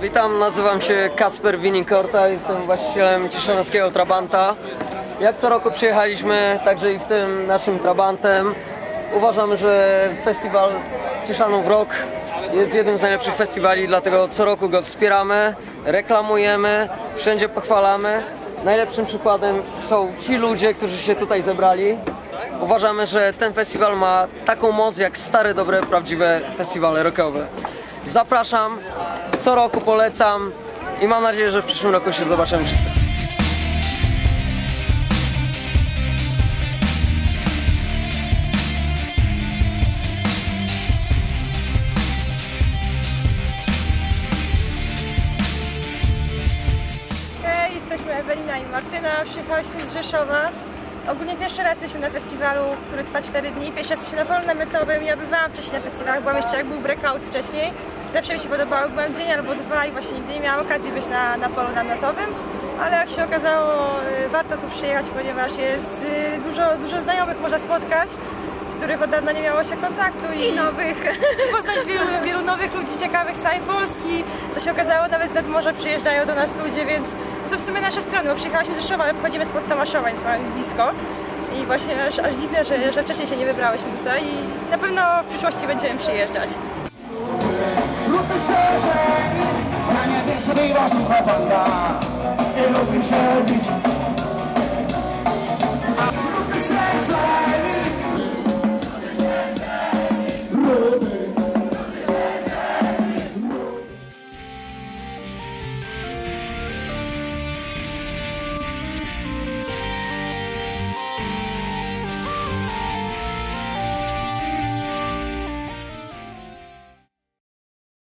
witam, nazywam się Kacper Winikorta, jestem właścicielem Cieszanowskiego Trabanta. Jak co roku przyjechaliśmy, także i w tym naszym Trabantem. Uważam, że festiwal Cieszanów Rock jest jednym z najlepszych festiwali, dlatego co roku go wspieramy, reklamujemy, wszędzie pochwalamy. Najlepszym przykładem są ci ludzie, którzy się tutaj zebrali. Uważamy, że ten festiwal ma taką moc jak stare, dobre, prawdziwe festiwale rockowe. Zapraszam, co roku polecam i mam nadzieję, że w przyszłym roku się zobaczymy wszyscy. Jesteśmy Ewelina i Martyna, przyjechałyśmy z Rzeszowa. Ogólnie pierwszy raz jesteśmy na festiwalu, który trwa 4 dni. Pierwszy raz jesteśmy na polu namiotowym. Ja bywałam wcześniej na festiwalach, byłam jeszcze jak był breakout wcześniej. Zawsze mi się podobało, byłam dzień albo dwa i właśnie nigdy nie miałam okazji być na, na polu namiotowym. Ale jak się okazało, y, warto tu przyjechać, ponieważ jest y, dużo, dużo znajomych można spotkać, z których od dawna nie miało się kontaktu. I, nowych. Poznać wielu, wielu nowych ludzi ciekawych z całej Polski. Co się okazało, nawet z nad morza przyjeżdżają do nas ludzie, więc są w sumie nasze strony, bo przyjechałyśmy z Rzeszowa, ale pochodzimy spod Tomaszowa, więc mamy blisko. I właśnie aż, aż dziwne, że, że wcześniej się nie wybrałyśmy tutaj i na pewno w przyszłości będziemy przyjeżdżać. posso abandonar. Eu não preciso. Ah, eu não preciso.